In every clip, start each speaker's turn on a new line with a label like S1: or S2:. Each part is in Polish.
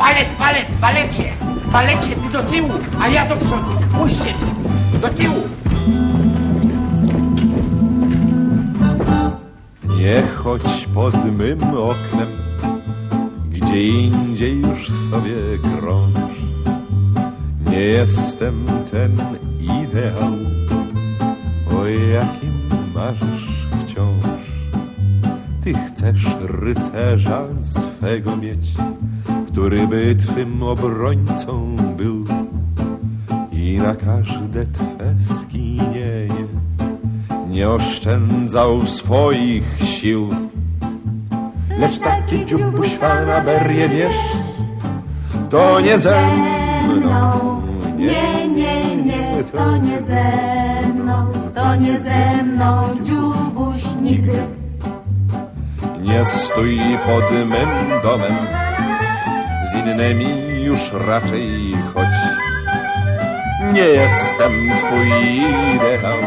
S1: Balet, balet, balecie! Balecie, ty do tyłu, a ja do przodu. Puśćcie mnie. Do tyłu.
S2: Nie chodź pod mym oknem, gdzie indziej już sobie krąż. Nie jestem ten ideał, o jakim marzysz wciąż. Ty chcesz rycerza swego mieć, który by twym obrońcą był i na każde twe skinienie nie oszczędzał swoich sił. Lecz taki dziubuś fanaberie, wiesz, to nie ze mną.
S3: Nie, nie, nie, to nie ze mną, to nie ze mną, dziubuś nigdy.
S2: Nie stój pod mym domem, z innymi już raczej chodź. Nie jestem twój ideał,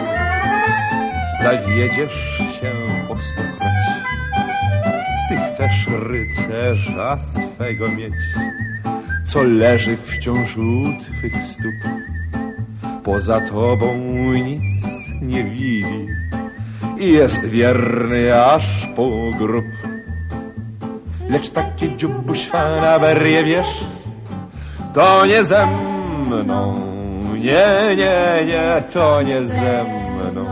S2: zawiedziesz się po stokroć. Ty chcesz rycerza swego mieć, co leży wciąż u twych stóp. Poza tobą nic nie widzi i jest wierny aż po grób. Lecz takie dziubuś fanaberie, wiesz, to nie ze mną. Nie, nie, nie, to nie ze mną.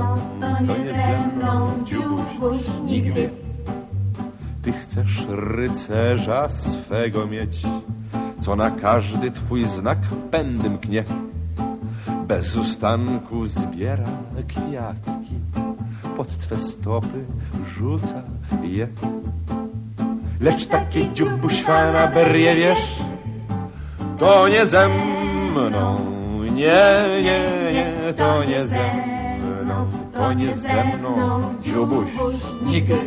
S3: To nie ze mną, dziubuś nigdy.
S2: Ty chcesz rycerza swego mieć, co na każdy twój znak pędy mknie. Bez ustanku zbiera kwiatki, pod twe stopy rzuca je. Lecz takie dziubuś fanaberie, wiesz, to nie ze mną. Nie, nie, nie, to nie ze mną, to nie ze mną, dziubuś nigdy.